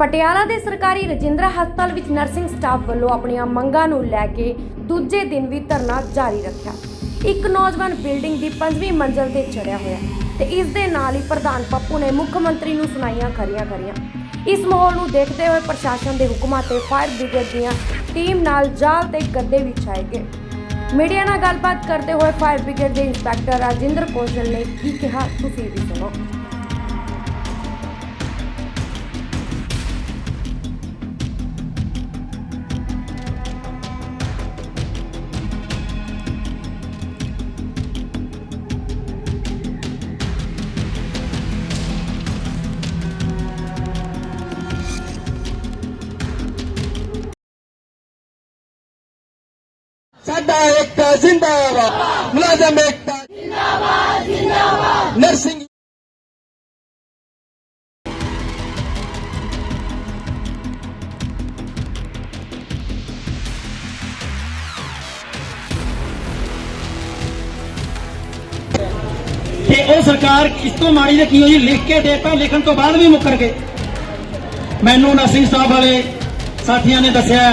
ਪਟਿਆਲਾ ਦੇ ਸਰਕਾਰੀ ਰਜਿੰਦਰਾ ਹਸਪਤਾਲ ਵਿੱਚ ਨਰਸਿੰਗ ਸਟਾਫ ਵੱਲੋਂ ਆਪਣੀਆਂ ਮੰਗਾਂ ਨੂੰ ਲੈ ਕੇ ਦੂਜੇ ਦਿਨ ਵੀ ਧਰਨਾ ਜਾਰੀ ਰੱਖਿਆ। ਇੱਕ ਨੌਜਵਾਨ ਬਿਲਡਿੰਗ ਦੀ ਪੰਜਵੀਂ ਮੰਜ਼ਲ ਤੇ ਚੜਿਆ ਹੋਇਆ ਤੇ ਇਸ ਦੇ ਨਾਲ ਹੀ ਪ੍ਰਧਾਨ ਪੱਪੂ ਨੇ ਮੁੱਖ ਮੰਤਰੀ ਨੂੰ ਸੁਣਾਈਆਂ ਖਰੀਆਂ ਖਰੀਆਂ। ਇਸ ਮਾਹੌਲ ਨੂੰ ਦੇਖਦੇ ਹੋਏ ਪ੍ਰਸ਼ਾਸਨ ਦੇ ਹੁਕਮਾਂ ਤੇ ਫਾਇਰ ਬ੍ਰਿਗੇਡ ਦੀਆਂ ਟੀਮ ਨਾਲ ਜਾਲ ਤੇ ਗੱਦੇ ਵਿਛਾਏ ਗਏ। ਮੀਡੀਆ ਨਾਲ ਗੱਲਬਾਤ ਕਰਦੇ ਹੋਏ ਫਾਇਰ ਬ੍ਰਿਗੇਡ ਦੇ ਇੰਸਪੈਕਟਰ ਰਾਜਿੰਦਰ ਕੌਸ਼ਲ ਨੇ ਕੀ ਕਿਹਾ, ਤੁਸੀਂ ਵੀ ਸੁਣੋ। ਸਾਡਾ ਇੱਕ ਜ਼ਿੰਦਾਬਾਦ ਮੁਲਾਜ਼ਮ ਏਕਤਾ। ਜ਼ਿੰਦਾਬਾਦ ਜ਼ਿੰਦਾਬਾਦ। ਨਰਸਿੰਗ ਤੇ ਉਹ ਸਰਕਾਰ ਇਸ ਤੋਂ ਮਾੜੀ ਤੇ ਕੀ ਹੋਈ? ਲਿਖ ਕੇ ਦੇਤਾ ਲਿਖਣ ਤੋਂ ਬਾਅਦ ਵੀ ਮੁੱਕਰ ਗਏ। ਮੈਨੂੰ ਨਰਸਿੰਗ ਸਟਾਫ ਵਾਲੇ ਸਾਥੀਆਂ ਨੇ ਦੱਸਿਆ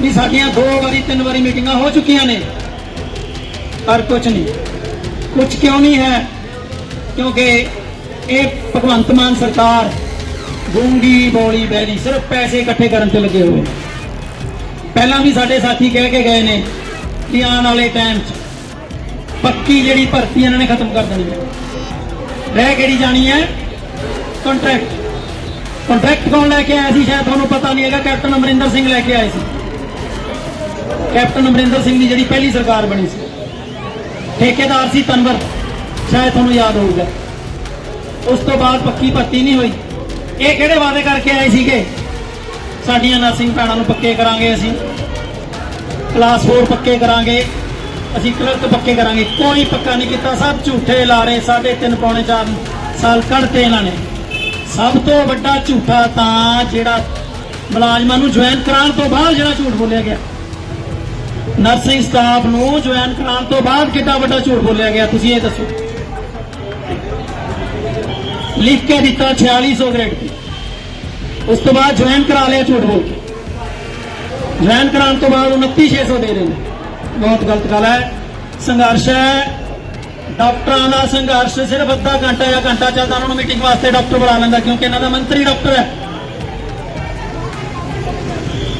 ਵੀ ਸਾਡੀਆਂ ਦੋ ਵਾਰੀ, ਤਿੰਨ ਵਾਰੀ ਮੀਟਿੰਗਾਂ ਹੋ ਚੁੱਕੀਆਂ ਨੇ। ਪਰ ਕੁਝ ਨਹੀਂ। ਕੁਝ ਕਿਉਂ ਨਹੀਂ ਹੈ? ਕਿਉਂਕਿ ਇਹ ਭਗਵੰਤ ਮਾਨ ਸਰਕਾਰ ਗੂੰਗੀ ਬੋਲੀ ਬੈਰੀ ਸਿਰਫ ਪੈਸੇ ਇਕੱਠੇ ਕਰਨ ਤੇ ਲੱਗੇ ਹੋਏ ਪਹਿਲਾਂ ਵੀ ਸਾਡੇ ਸਾਥੀ ਕਹਿ ਕੇ ਗਏ ਨੇ ਕਿ ਆਉਣ ਵਾਲੇ ਟਾਈਮ 'ਚ ਪੱਕੀ ਜਿਹੜੀ ਭਰਤੀ ਇਹਨਾਂ ਨੇ ਖਤਮ ਕਰ ਦੇਣੀ ਹੈ। ਰਹਿ ਕਿਹੜੀ ਜਾਣੀ ਹੈ? ਕੰਟਰੈਕਟ ਕੰਟਰੈਕਟ ਕੌਣ ਲੈ ਕੇ ਆਇਆ ਸੀ? ਸ਼ਾਇਦ ਤੁਹਾਨੂੰ ਪਤਾ ਨਹੀਂ ਹੈਗਾ, ਕੈਪਟਨ ਅਮਰਿੰਦਰ ਸਿੰਘ ਲੈ ਕੇ ਆਏ ਸੀ। ਕੈਪਟਨ ਅਮਰਿੰਦਰ ਸਿੰਘ ਦੀ ਜਿਹੜੀ ਪਹਿਲੀ ਸਰਕਾਰ ਬਣੀ ਸੀ। ਠੇਕੇਦਾਰ ਸੀ ਤਨਵਰ। ਸ਼ਾਇਦ ਤੁਹਾਨੂੰ ਯਾਦ ਹੋਊਗਾ। ਉਸ ਤੋਂ ਬਾਅਦ ਪੱਕੀ ਭਰਤੀ ਨਹੀਂ ਹੋਈ। ਇਹ ਕਿਹੜੇ ਵਾਅਦੇ ਕਰਕੇ ਆਏ ਸੀਗੇ? ਸਾਡੀਆਂ ਨਰਸਿੰਗ ਭੈਣਾਂ ਨੂੰ ਪੱਕੇ ਕਰਾਂਗੇ ਅਸੀਂ। ਕਲਾਸ 4 ਪੱਕੇ ਕਰਾਂਗੇ। ਅਸੀਂ ਕਲਰਕ ਪੱਕੇ ਕਰਾਂਗੇ। ਕੋਈ ਪੱਕਾ ਨਹੀਂ ਕੀਤਾ। ਸਭ ਝੂਠੇ ਲਾਰੇ ਸਾਢੇ ਤਿੰਨ ਪੌਣੇ 4 ਸਾਲ ਕੱਢਤੇ ਇਹਨਾਂ ਨੇ। ਸਭ ਤੋਂ ਵੱਡਾ ਝੂਠਾ ਤਾਂ ਜਿਹੜਾ ਮੁਲਾਜ਼ਮਾਂ ਨੂੰ ਜੁਆਇਨ ਕਰਾਉਣ ਤੋਂ ਬਾਅਦ ਜਿਹੜਾ ਝੂਠ ਬੋਲਿਆ ਗਿਆ। ਨਰਸਿੰਗ ਸਟਾਫ ਨੂੰ ਜੁਆਇਨ ਕਰਾਉਣ ਤੋਂ ਬਾਅਦ ਕਿੰਨਾ ਵੱਡਾ ਝੂਠ ਬੋਲਿਆ ਗਿਆ, ਤੁਸੀਂ ਇਹ ਦੱਸੋ। ਲਿਖ ਕੇ ਦਿੱਤਾ 4600 ਗ੍ਰੇਡ ਤੇ। ਉਸ ਤੋਂ ਬਾਅਦ ਜੁਆਇਨ ਕਰਾ ਲਿਆ ਝੂਠ ਬੋਲ ਕੇ। ਜੁਆਇਨ ਕਰਾਉਣ ਤੋਂ ਬਾਅਦ 29600 ਦੇ ਰਹੇ ਨੇ। ਬਹੁਤ ਗਲਤ ਗੱਲ ਹੈ। ਸੰਘਰਸ਼ ਹੈ। ਡਾਕਟਰਾਂ ਦਾ ਸੰਘਰਸ਼ ਸਿਰਫ ਅੱਧਾ ਘੰਟਾ ਜਾਂ ਘੰਟਾ ਚੱਲਦਾ, ਉਹਨਾਂ ਨੂੰ ਮੀਟਿੰਗ ਵਾਸਤੇ ਡਾਕਟਰ ਬੁਲਾ ਲੈਂਦਾ, ਕਿਉਂਕਿ ਇਹਨਾਂ ਦਾ ਮੰਤਰੀ ਡਾਕਟਰ ਹੈ।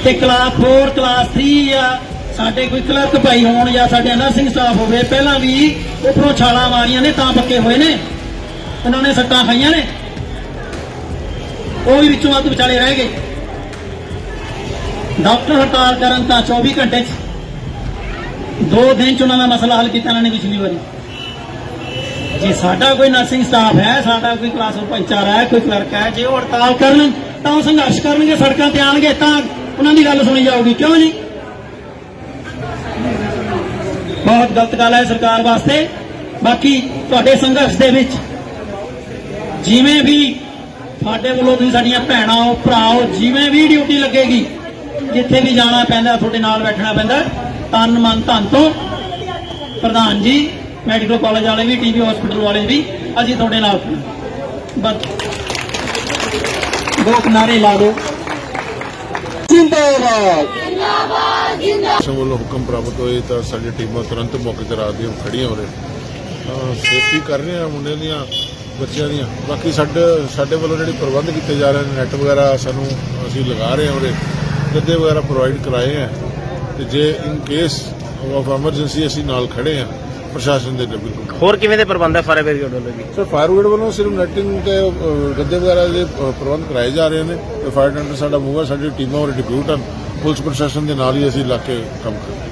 ਤੇ ਕਲਾਸ 4 ਕਲਾਸ 3 ਜਾਂ ਸਾਡੇ ਕੋਈ ਕਲਰਕ ਭਾਈ ਹੋਣ ਜਾਂ ਸਾਡੇ ਨਰਸਿੰਗ ਸਟਾਫ ਹੋਵੇ, ਪਹਿਲਾਂ ਵੀ ਉਪਰੋਂ ਛਾਲਾਂ ਮਾਰੀਆਂ ਨੇ, ਤਾਂ ਪੱਕੇ ਹੋਏ ਨੇ। ਉਹਨਾਂ ਨੇ ਸੱਟਾਂ ਖਾਈਆਂ ਨੇ। ਉਹ ਵੀ ਵਿੱਚੋਂ ਅੱਧ ਵਿਚਾਲੇ ਰਹਿ ਗਏ। ਡਾਕਟਰ ਹੜਤਾਲ ਕਰਨ ਤਾਂ 24 ਘੰਟੇ ਚ। ਦੋ ਦਿਨ ਚ ਉਹਨਾਂ ਦਾ ਮਸਲਾ ਹੱਲ ਕੀਤਾ ਇਹਨਾਂ ਨੇ ਪਿਛਲੀ ਵਾਰੀ। ਜੇ ਸਾਡਾ ਕੋਈ ਨਰਸਿੰਗ ਸਟਾਫ ਹੈ, ਸਾਡਾ ਕੋਈ ਕਲਾਸ ਭਾਈਚਾਰਾ ਹੈ, ਕੋਈ ਕਲਰਕ ਹੈ, ਜੇ ਉਹ ਹੜਤਾਲ ਕਰਨ ਤਾਂ ਉਹ ਸੰਘਰਸ਼ ਕਰਨਗੇ, ਸੜਕਾਂ ਤੇ ਆਣਗੇ ਤਾਂ ਉਹਨਾਂ ਦੀ ਗੱਲ ਸੁਣੀ ਜਾਊਗੀ। ਕਿਉਂ ਜੀ? ਬਹੁਤ ਗਲਤ ਗੱਲ ਹੈ ਸਰਕਾਰ ਵਾਸਤੇ। ਬਾਕੀ ਤੁਹਾਡੇ ਸੰਘਰਸ਼ ਦੇ ਵਿੱਚ ਜਿਵੇਂ ਵੀ ਸਾਡੇ ਵੱਲੋਂ ਤੁਸੀਂ ਸਾਡੀਆਂ ਭੈਣਾਂ ਹੋ ਭਰਾਓ, ਜਿਵੇਂ ਵੀ ਡਿਊਟੀ ਲੱਗੇਗੀ, ਜਿੱਥੇ ਵੀ ਜਾਣਾ ਪੈਂਦਾ, ਤੁਹਾਡੇ ਨਾਲ ਬੈਠਣਾ ਪੈਂਦਾ, ਤਨ ਮਨ ਧਨ ਤੋਂ ਪ੍ਰਧਾਨ ਜੀ ਮੈਡੀਕਲ ਕਾਲਜ ਵਾਲੇ ਵੀ ਟੀਬੀ ਹਸਪੀਟਲ ਵਾਲੇ ਵੀ, ਅਸੀਂ ਤੁਹਾਡੇ ਨਾਲ ਬਸ। ਦੋ ਕਿਨਾਰੇ ਲਾ ਦਿਓ। ਜ਼ਿੰਦਾਬਾਦ। ਸਿੰਘ ਵੱਲੋਂ ਹੁਕਮ ਪ੍ਰਾਪਤ ਹੋਏ ਤਾਂ ਸਾਡੀ ਟੀਮਾਂ ਤੁਰੰਤ ਮੌਕੇ ਤੇ ਰਾਤ ਦੀਆਂ ਖੜੀਆਂ ਹੋ ਸੇਫਟੀ ਕਰ ਰਹੇ ਆ ਮੁੰਡਿਆਂ ਦੀਆਂ ਬੱਚਿਆਂ ਦੀਆਂ। ਬਾਕੀ ਸਾਡੇ ਸਾਡੇ ਵੱਲੋਂ ਜਿਹੜੇ ਪ੍ਰਬੰਧ ਕੀਤੇ ਜਾ ਰਹੇ ਨੇ ਨੈਟ ਵਗੈਰਾ ਸਾਨੂੰ ਅਸੀਂ ਲਗਾ ਰਹੇ ਹਾਂ ਉਹਦੇ ਗੱਦੇ ਵਗੈਰਾ ਪ੍ਰੋਵਾਈਡ ਕਰਾਏ ਆ। ਤੇ ਜੇ ਇਨ ਕੇਸ ਆਫ ਐਮਰਜੈਂਸੀ ਅਸੀਂ ਨਾਲ ਖੜੇ ਆ ਪ੍ਰਸ਼ਾਸਨ ਦੇ ਬਿਲਕੁਲ ਹੋਰ ਕਿਵੇਂ ਦੇ ਪ੍ਰਬੰਧ ਹੈ ਫਾਇਰ ਬ੍ਰਿਗੇਡ ਵੱਲੋਂ ਜੀ? ਸਰ ਫਾਇਰ ਬ੍ਰਿਗੇਡ ਵੱਲੋਂ ਸਿਰਫ ਨੈਟਿੰਗ ਤੇ ਗੱਦੇ ਵਗੈਰਾ ਦੇ ਪ੍ਰਬੰਧ ਕਰਾਏ ਜਾ ਰਹੇ ਨੇ। ਤੇ ਫਾਇਰ ਟੈਂਡਰ ਸਾਡਾ ਮੂਵਰ ਸਾਡੀ ਟੀਮਾਂ ਔਰ ਡਿਪਿਊਟ ਹਨ। ਪੁਲਿਸ ਪ੍ਰਸ਼ਾਸਨ ਦੇ ਨਾਲ ਹੀ ਅਸੀਂ ਇਲਾਕੇ ਕੰਮ ਕਰਦੇ